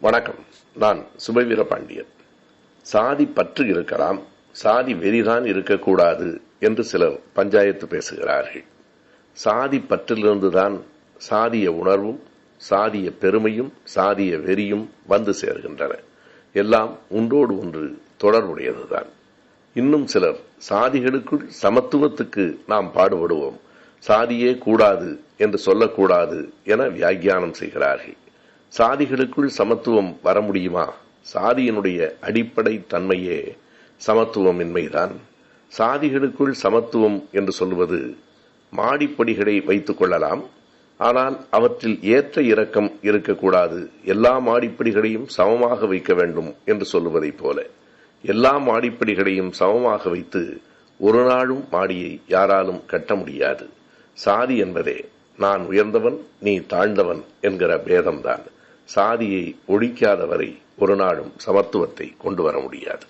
வணக்கம். நான் சுபவீர பாண்டியன். சாதி பற்று இருக்கலாம் சாதி வெறிதான் இருக்கக்கூடாது என்று சிலர் பஞ்சாயத்து பேசுகிறார்கள். சாதி பற்றிலிருந்துதான் சாதிய உணர்வும் சாதிய பெருமையும் சாதிய வெறியும் வந்து சேர்கின்றன. எல்லாம் ஒன்றோடு ஒன்று தொடர்புடையதுதான். இன்னும் சிலர் சாதிகளுக்குள் சமத்துவத்துக்கு நாம் பாடுபடுவோம். சாதியே கூடாது என்று சொல்லக்கூடாது என வியாக்கியானம் செய்கிறார்கள். சாதிகளுக்குள் சமத்துவம் வர முடியுமா? சாதியினுடைய அடிப்படை தன்மையே சமத்துவமின்மைதான். சாதிகளுக்குள் சமத்துவம் என்று சொல்வது மாடிப்படிகளை வைத்துக் கொள்ளலாம். ஆனால் அவற்றில் ஏற்ற இறக்கம் இருக்கக்கூடாது. எல்லா மாடிப்படிகளையும் சமமாக வைக்க வேண்டும் என்று சொல்லுவதைப் போல. எல்லா மாடிப்படிகளையும் சமமாக வைத்து ஒரு நாளும் மாடியை யாராலும் கட்ட முடியாது. சாதி என்பதே நான் உயர்ந்தவன் நீ தாழ்ந்தவன் என்கிற பேதம்தான். சாதியை ஒழிக்காத வரை ஒரு நாளும் சமத்துவத்தை கொண்டு வர முடியாது.